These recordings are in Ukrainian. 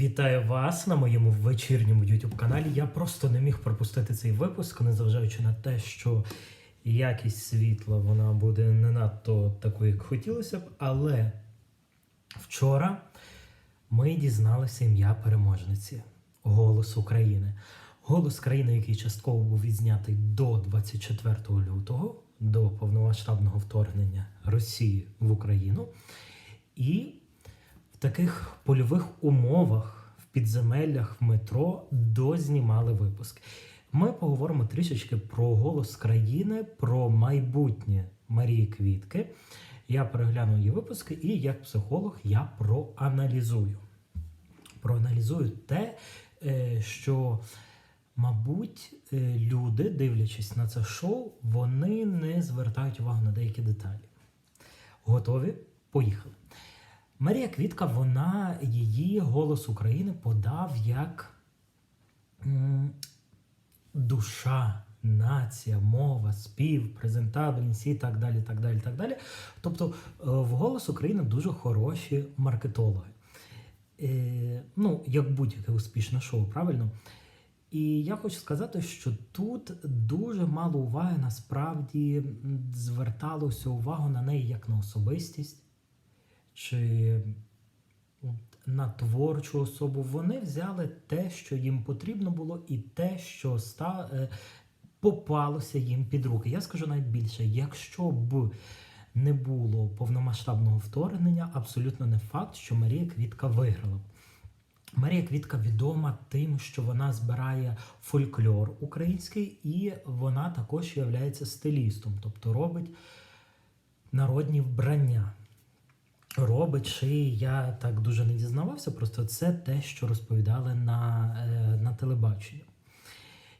Вітаю вас на моєму вечірньому youtube каналі. Я просто не міг пропустити цей випуск, незважаючи на те, що якість світла вона буде не надто такою, як хотілося б. Але вчора ми дізналися ім'я переможниці Голос України. Голос країни, який частково був відзнятий до 24 лютого, до повномасштабного вторгнення Росії в Україну. І в таких польових умовах, в підземеллях, в метро дознімали випуск. Ми поговоримо трішечки про голос країни, про майбутнє Марії Квітки. Я перегляну її випуски, і як психолог я проаналізую. Проаналізую те, е, що, мабуть, е, люди, дивлячись на це шоу, вони не звертають увагу на деякі деталі. Готові? Поїхали. Марія Квітка, вона її голос України подав як душа, нація, мова, спів, презентабельність і так далі. так далі, так далі. Тобто е, в голос України дуже хороші маркетологи. Е, ну, як будь-яке успішне шоу, правильно? І я хочу сказати, що тут дуже мало уваги насправді зверталося увагу на неї як на особистість чи на творчу особу. Вони взяли те, що їм потрібно було, і те, що ста, е, попалося їм під руки. Я скажу навіть більше, якщо б не було повномасштабного вторгнення, абсолютно не факт, що Марія Квітка виграла. Марія Квітка відома тим, що вона збирає фольклор український, і вона також є стилістом, тобто робить народні вбрання. Робить шиї, я так дуже не дізнавався, просто це те, що розповідали на, е, на телебаченні.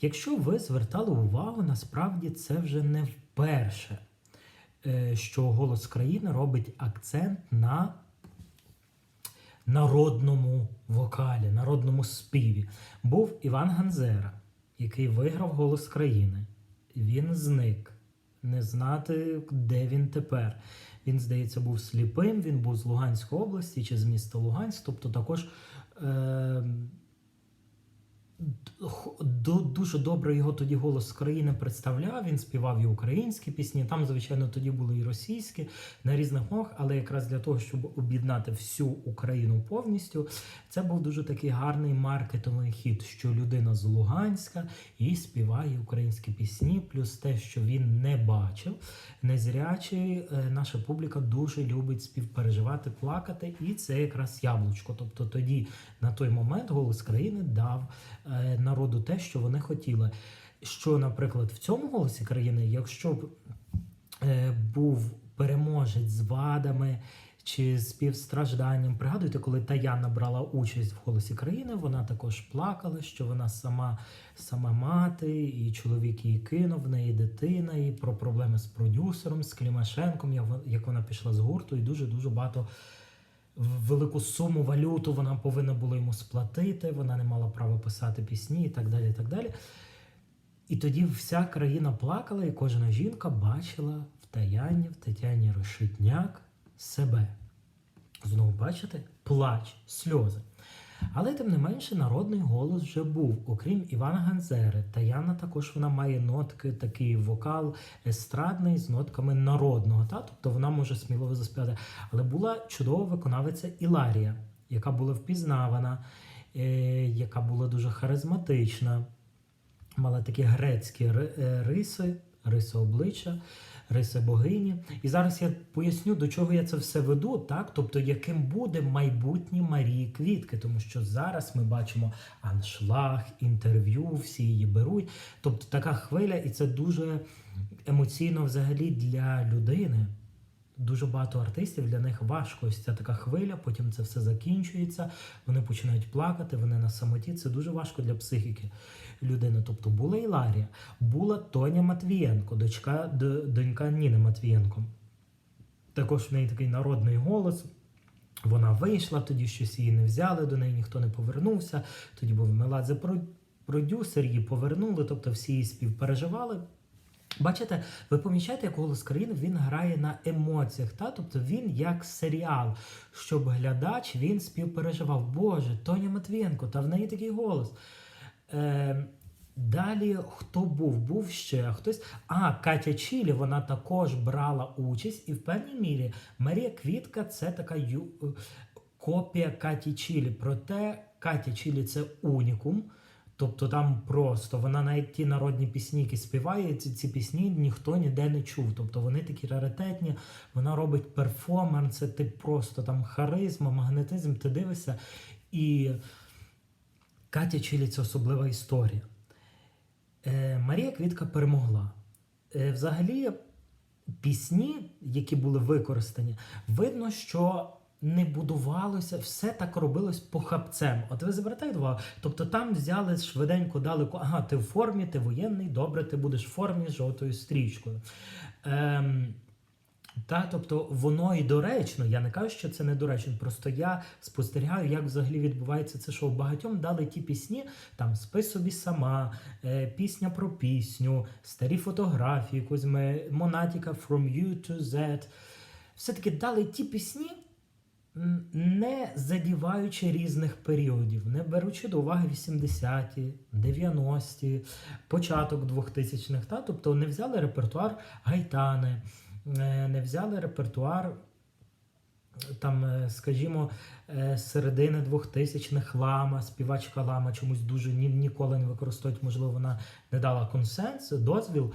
Якщо ви звертали увагу, насправді це вже не вперше, е, що голос країни робить акцент на народному вокалі, народному співі. Був Іван Ганзера, який виграв голос країни. Він зник. Не знати, де він тепер. Він, здається, був сліпим, він був з Луганської області чи з міста Луганськ, тобто також е, дуже добре його тоді голос країни представляв. Він співав і українські пісні. Там, звичайно, тоді були і російські на різних мовах, але якраз для того, щоб об'єднати всю Україну повністю, це був дуже такий гарний маркетинговий хід, що людина з Луганська і співає українські пісні, плюс те, що він не бачив, незрячий, е, наша публіка дуже любить співпереживати, плакати, і це якраз яблучко. Тобто тоді на той момент голос країни дав е, народу те, що вони хотіли. Що, наприклад, в цьому голосі країни, якщо б е, був переможець з вадами чи з співстражданням. Пригадуєте, коли Таяна брала участь в голосі країни, вона також плакала, що вона сама, сама мати, і чоловік її кинув, в неї дитина, і про проблеми з продюсером, з Клімашенком, як вона пішла з гурту, і дуже дуже багато. Велику суму валюту вона повинна була йому сплатити, вона не мала права писати пісні і так далі. І так далі. І тоді вся країна плакала, і кожна жінка бачила в Таяні, в Тетяні Решетняк себе. Знову бачите, плач, сльози. Але тим не менше народний голос вже був. Окрім Івана Ганзери, Таяна також вона має нотки, такий вокал естрадний з нотками народного. Та? Тобто вона може сміливо заспівати. Але була чудова виконавиця Іларія, яка була впізнавана, е, яка була дуже харизматична мала такі грецькі е, риси, риси обличчя, риси богині. І зараз я поясню, до чого я це все веду, так? Тобто, яким буде майбутнє Марії Квітки, тому що зараз ми бачимо аншлаг, інтерв'ю, всі її беруть. Тобто така хвиля, і це дуже емоційно взагалі для людини. Дуже багато артистів для них важко ось ця така хвиля, потім це все закінчується, вони починають плакати, вони на самоті. Це дуже важко для психіки людини. Тобто була Іларія, була Тоня Матвієнко, дочка, донька Ніни Матвієнко. Також в неї такий народний голос. Вона вийшла, тоді щось її не взяли, до неї ніхто не повернувся. Тоді був Меладзе продюсер, її повернули, тобто всі її співпереживали. Бачите, ви помічаєте, як голос країни він грає на емоціях, та? тобто він як серіал, щоб глядач він співпереживав. Боже, Тоня Матвієнко, та в неї такий голос. Е, далі хто був? Був ще хтось. А, Катя Чілі, вона також брала участь, і в певній мірі Марія Квітка це така ю... е, копія Каті Чілі. Проте Катя Чілі це унікум. Тобто там просто вона навіть ті народні пісні, які співає, ці, ці пісні ніхто ніде не чув. Тобто вони такі раритетні, вона робить перформанс, це ти просто там харизма, магнетизм, ти дивишся. І Катя Чилі це особлива історія. Е, Марія Квітка перемогла. Е, взагалі, пісні, які були використані, видно, що не будувалося, все так робилось похапцем. От ви звертаєте увагу, тобто там взяли швиденько, дали, ко- ага, ти в формі, ти воєнний, добре, ти будеш в формі з жовтою стрічкою. Ем, та, тобто воно і доречно. Я не кажу, що це недоречно. Просто я спостерігаю, як взагалі відбувається це шоу. Багатьом дали ті пісні, там спи собі сама, е, пісня про пісню, старі фотографії, Кузьми, Монатіка From You to Z. Все-таки дали ті пісні, не задіваючи різних періодів, не беручи до уваги 80-ті, 90-ті, початок 2000-х. Та? Тобто не взяли репертуар Гайтани, е, не взяли репертуар. Там, е, скажімо, е, середини 2000-х лама, співачка лама чомусь дуже ні, ніколи не використовують, можливо, вона не дала консенс, дозвіл,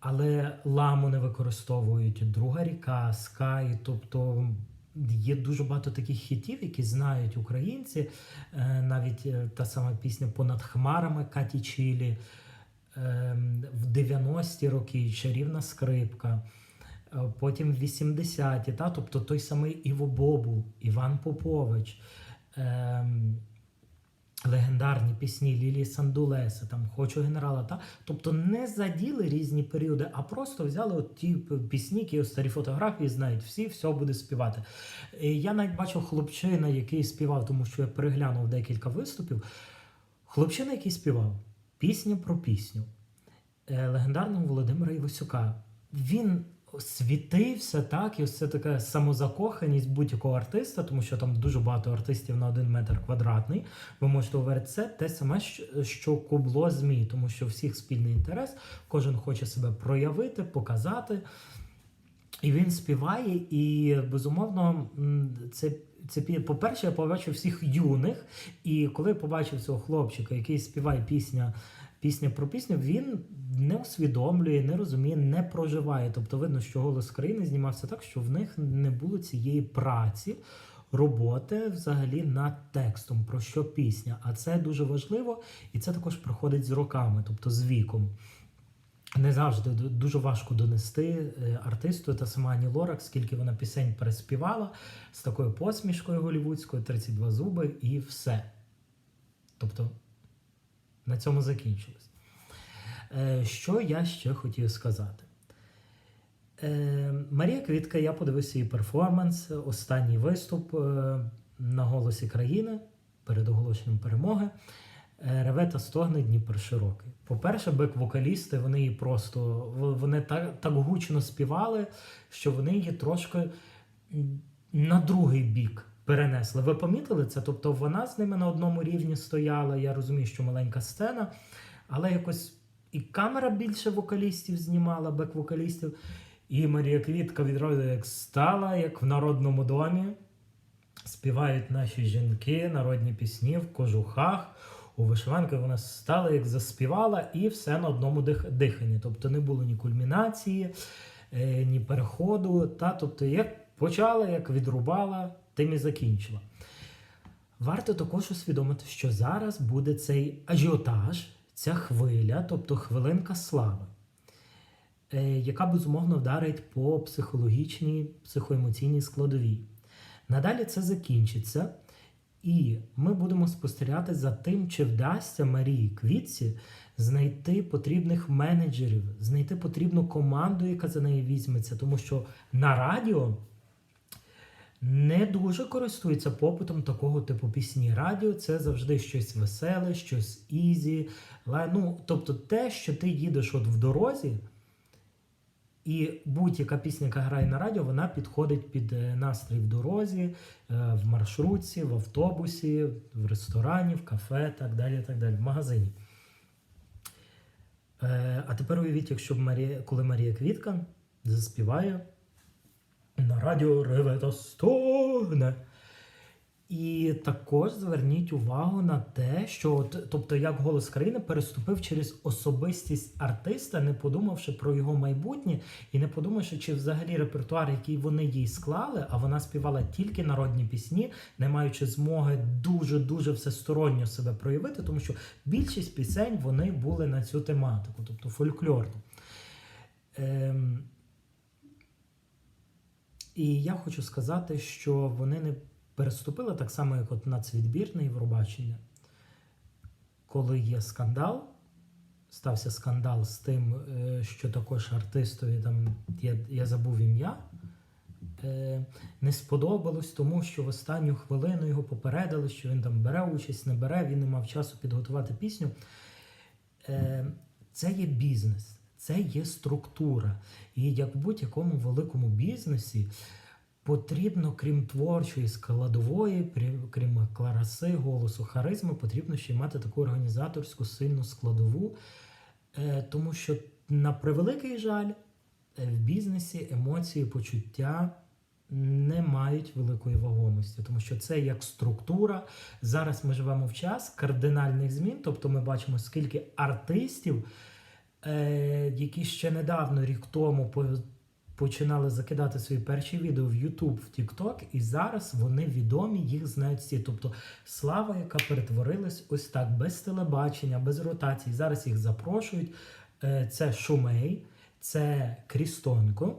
але ламу не використовують. Друга ріка, Скай, тобто є дуже багато таких хітів, які знають українці. Е, Навіть е, та сама пісня Понад хмарами Каті Чілі. Ем, В 90-ті роки чарівна скрипка. Е, Потім в 80-ті, та, тобто той самий Іво Бобу, Іван Попович, ем, легендарні пісні Лілії Сандулеси, там Хочу генерала. Та? Тобто не заділи різні періоди, а просто взяли от ті пісні, які старі фотографії знають всі, все буде співати. Я навіть бачив хлопчина, який співав, тому що я переглянув декілька виступів. Хлопчина, який співав пісню про пісню е, легендарного Володимира Івасюка. Він світився, так, і ось це така самозакоханість будь-якого артиста, тому що там дуже багато артистів на один метр квадратний. Ви можете говорити, це те саме, що- кубло ЗМІ, тому що всіх спільний інтерес, кожен хоче себе проявити, показати. І він співає, і безумовно, це, це по-перше, я побачив всіх юних. І коли я побачив цього хлопчика, який співає пісня, пісня про пісню, він не усвідомлює, не розуміє, не проживає. Тобто видно, що голос країни знімався так, що в них не було цієї праці. Роботи взагалі над текстом, про що пісня. А це дуже важливо, і це також приходить з роками, тобто з віком. Не завжди дуже важко донести е, артисту та сама Ані Лорак, скільки вона пісень переспівала з такою посмішкою голівудською, 32 зуби і все. Тобто на цьому закінчилось. Е, Що я ще хотів сказати? Е, Марія Квітка, я подивився її перформанс, останній виступ на голосі країни перед оголошенням перемоги. Е, Реве та стогне Дніпр широкий. По-перше, бек-вокалісти, вони її просто вони так, так гучно співали, що вони її трошки на другий бік перенесли. Ви помітили це? Тобто вона з ними на одному рівні стояла. Я розумію, що маленька сцена, але якось і камера більше вокалістів знімала, бек-вокалістів. І Марія Квітка відразу як стала, як в народному домі. Співають наші жінки, народні пісні в кожухах. У вишиванках вона стала, як заспівала, і все на одному дих- диханні. Тобто не було ні кульмінації, е, ні переходу. Та, тобто, як почала, як відрубала, тим і закінчила. Варто також усвідомити, що зараз буде цей ажіотаж, ця хвиля, тобто хвилинка слави, е, яка безумовно вдарить по психологічній, психоемоційній складовій. Надалі це закінчиться, і ми будемо спостерігати за тим, чи вдасться Марії Квітці знайти потрібних менеджерів, знайти потрібну команду, яка за неї візьметься, тому що на радіо не дуже користується попитом такого типу пісні. Радіо це завжди щось веселе, щось ізі. Ну, тобто те, що ти їдеш от в дорозі, І будь-яка пісня, яка грає на радіо, вона підходить під е, настрій в дорозі, е, в маршрутці, в автобусі, в ресторані, в кафе, так далі, так далі, в магазині. Е, А тепер уявіть, якщо Марія, коли Марія Квітка заспіває на радіо реве та стогне. І також зверніть увагу на те, що тобто, як голос країни переступив через особистість артиста, не подумавши про його майбутнє, і не подумавши, чи взагалі репертуар, який вони їй склали, а вона співала тільки народні пісні, не маючи змоги дуже дуже всесторонньо себе проявити, тому що більшість пісень вони були на цю тематику, тобто фольклорну. Ем... І я хочу сказати, що вони не переступили так само, як от нацвідбір на Євробачення. Коли є скандал, стався скандал з тим, е, що також артистові там я, я забув ім'я. е, Не сподобалось, тому що в останню хвилину його попередили, що він там бере участь, не бере, він не мав часу підготувати пісню. Е, Це є бізнес, це є структура. І як в будь-якому великому бізнесі, потрібно, крім творчої складової, крім клараси, голосу, харизми, потрібно ще й мати таку організаторську сильну складову. Е, Тому що, на превеликий жаль, е, в бізнесі емоції, почуття не мають великої вагомості, тому що це як структура. Зараз ми живемо в час кардинальних змін, тобто ми бачимо, скільки артистів, е, які ще недавно, рік тому, починали закидати свої перші відео в YouTube, в TikTok, і зараз вони відомі, їх знають всі. Тобто слава, яка перетворилась ось так, без телебачення, без ротацій. Зараз їх запрошують. Е, Це Шумей, це Крістонко.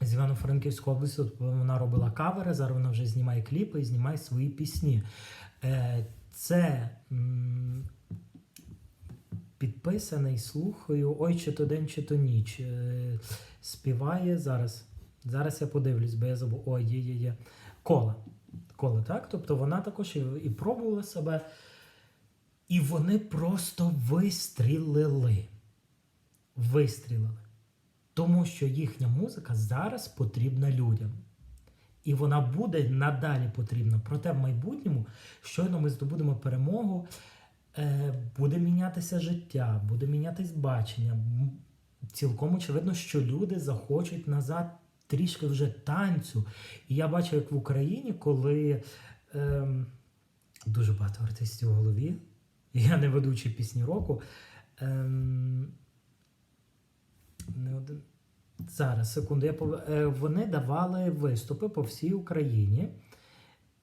З Івано-Франківської області вона робила кавери, зараз вона вже знімає кліпи і знімає свої пісні. Е, Це підписаний, слухаю. Ой, чи то день, чи то ніч. Е, Співає зараз. Зараз я подивлюсь, бо я забув. Ой, є, є, є. Кола. Кола, так? Тобто вона також і, і пробувала себе. І вони просто вистрілили. Вистрілили. Тому що їхня музика зараз потрібна людям. І вона буде надалі потрібна. Проте в майбутньому, щойно ми здобудемо перемогу, буде мінятися життя, буде мінятись бачення. Цілком очевидно, що люди захочуть назад трішки вже танцю. І я бачу, як в Україні, коли ем, дуже багато артистів у голові, я не ведучий пісні року. Ем, не один. Зараз, секунду, я пов... е, вони давали виступи по всій Україні.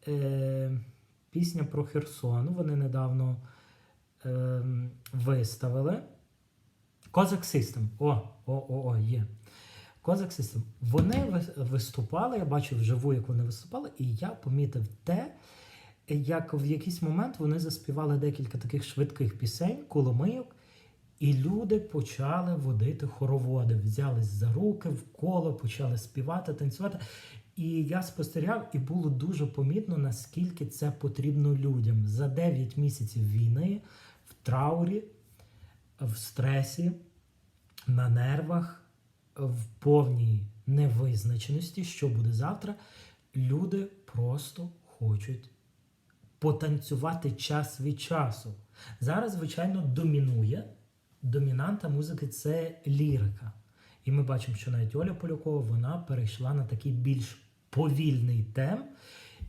Е, пісня про Херсон. Вони недавно е, виставили. Козак System. О, о, о, о, є. Козак System. Вони виступали, я бачив вживу, як вони виступали, і я помітив те, як в якийсь момент вони заспівали декілька таких швидких пісень, коломийок, і люди почали водити хороводи, взялись за руки в коло, почали співати, танцювати. І я спостерігав, і було дуже помітно, наскільки це потрібно людям за 9 місяців війни траурі, в стресі, на нервах, в повній невизначеності, що буде завтра. Люди просто хочуть потанцювати час від часу. Зараз, звичайно, домінує. Домінанта музики це лірика. І ми бачимо, що навіть Оля Полякова вона перейшла на такий більш повільний темп.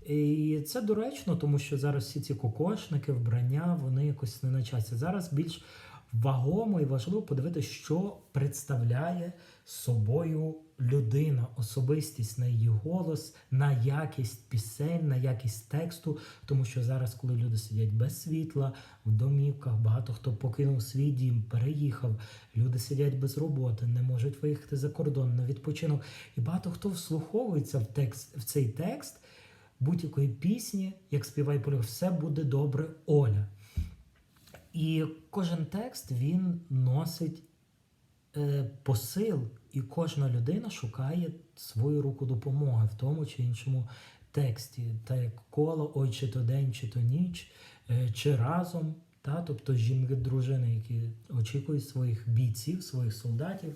І це доречно, тому що зараз всі ці кокошники, вбрання, вони якось не на часі. Зараз більш вагомо і важливо подивитися, що представляє собою людина, особистість на її голос, на якість пісень, на якість тексту. Тому що зараз, коли люди сидять без світла, в домівках, багато хто покинув свій дім, переїхав, люди сидять без роботи, не можуть виїхати за кордон на відпочинок. І багато хто вслуховується в текст в цей текст будь-якої пісні, як співає Поля, все буде добре, Оля. І кожен текст він носить е, посил, і кожна людина шукає свою руку допомоги в тому чи іншому тексті. Та як коло, ой, чи то день, чи то ніч, е, чи разом. Та, тобто жінки, дружини, які очікують своїх бійців, своїх солдатів.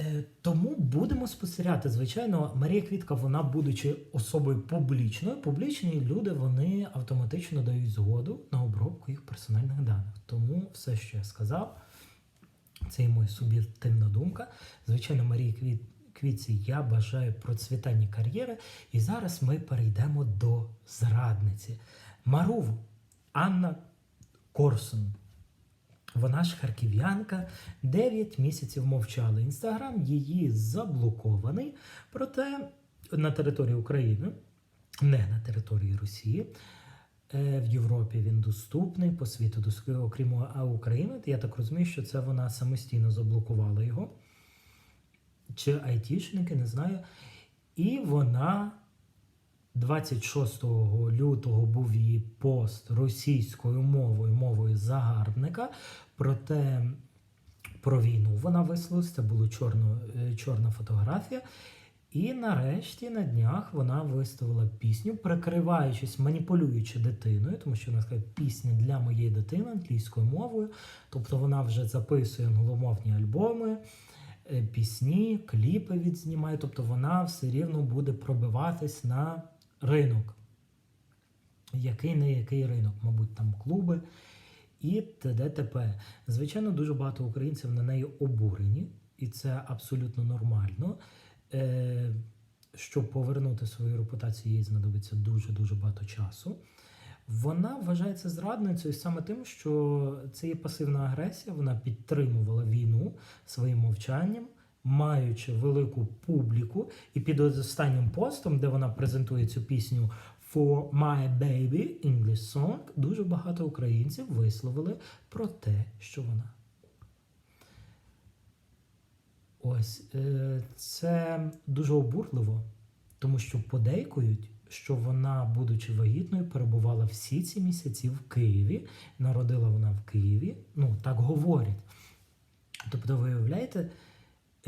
Е, Тому будемо спостерігати. Звичайно, Марія Квітка, вона, будучи особою публічною, публічні люди вони автоматично дають згоду на обробку їх персональних даних. Тому все, що я сказав, це і моя суб'єктивна думка. Звичайно, Марії Квіт... Квітці я бажаю процвітання кар'єри. І зараз ми перейдемо до зрадниці. Марув Анна Корсун. Вона ж харків'янка, 9 місяців мовчала. Інстаграм її заблокований, проте на території України, не на території Росії. Е, В Європі він доступний, по світу доступний, окрім України. Я так розумію, що це вона самостійно заблокувала його. Чи айтішники, не знаю. І вона 26 лютого був її пост російською мовою, мовою загарбника. Проте про війну вона висловилась, це була чорно, е, чорна фотографія. І нарешті на днях вона виставила пісню, прикриваючись, маніпулюючи дитиною, тому що вона сказала пісня для моєї дитини англійською мовою. Тобто вона вже записує англомовні альбоми, е, пісні, кліпи відзнімає. Тобто вона все рівно буде пробиватись на ринок. Який не який ринок, мабуть, там клуби і т.д. Звичайно, дуже багато українців на неї обурені, і це абсолютно нормально. Е, Щоб повернути свою репутацію, їй знадобиться дуже-дуже багато часу. Вона вважається зрадницею саме тим, що це є пасивна агресія, вона підтримувала війну своїм мовчанням, маючи велику публіку, і під останнім постом, де вона презентує цю пісню For My Baby English Song, дуже багато українців висловили про те, що вона. Ось е, це дуже обурливо, тому що подейкують, що вона, будучи вагітною, перебувала всі ці місяці в Києві. Народила вона в Києві. Ну, так говорять. Тобто, ви уявляєте,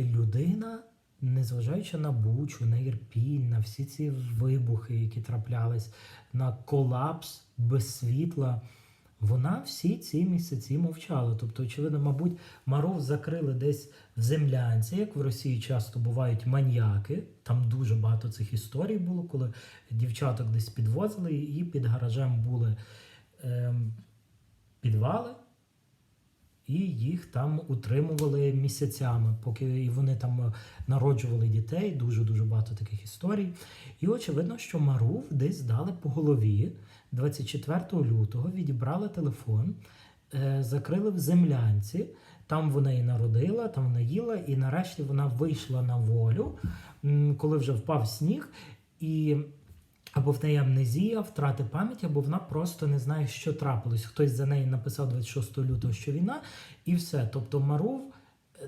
людина, незважаючи на Бучу, на Ірпінь, на всі ці вибухи, які траплялись, на колапс без світла. Вона всі ці місяці мовчала. Тобто, очевидно, мабуть, Маров закрили десь в землянці, як в Росії часто бувають маньяки. Там дуже багато цих історій було, коли дівчаток десь підвозили, і під гаражем були ем, підвали, і їх там утримували місяцями, поки і вони там народжували дітей. Дуже дуже багато таких історій. І очевидно, що Марув десь дали по голові. 24 лютого відібрали телефон, е, закрили в землянці. Там вона і народила, там вона їла, і нарешті вона вийшла на волю, коли вже впав сніг, і або в неї амнезія, втрати пам'яті, або вона просто не знає, що трапилось. Хтось за неї написав 26 лютого, що війна, і все. Тобто Марув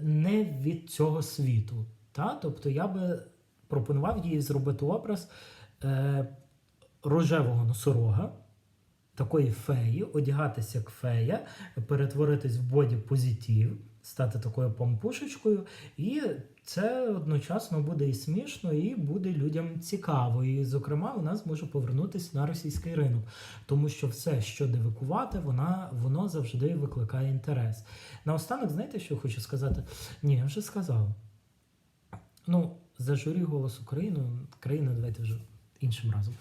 не від цього світу. Та? Тобто я би пропонував їй зробити образ. Е, рожевого носорога, такої феї, одягатися як фея, перетворитись в боді позитив, стати такою помпушечкою, і це одночасно буде і смішно, і буде людям цікаво. І, зокрема, вона зможе повернутися на російський ринок, тому що все, що дивикувати, вона воно завжди викликає інтерес. Наостанок, знаєте, що я хочу сказати? Ні, я вже сказав. Ну, за журі голос України, країна, давайте вже іншим разом.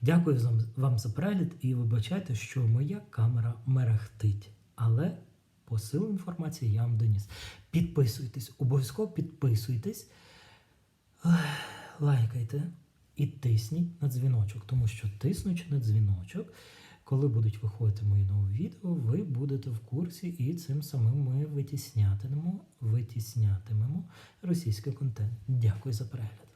Дякую вам- вам за перегляд і вибачайте, що моя камера мерехтить, але посил інформації я вам доніс. Підписуйтесь, обов'язково підписуйтесь, лайкайте і тисніть на дзвіночок, тому що тиснучи на дзвіночок, коли будуть виходити мої нові відео, ви будете в курсі, і цим самим ми витіснятимемо, витіснятимемо російський контент. Дякую за перегляд.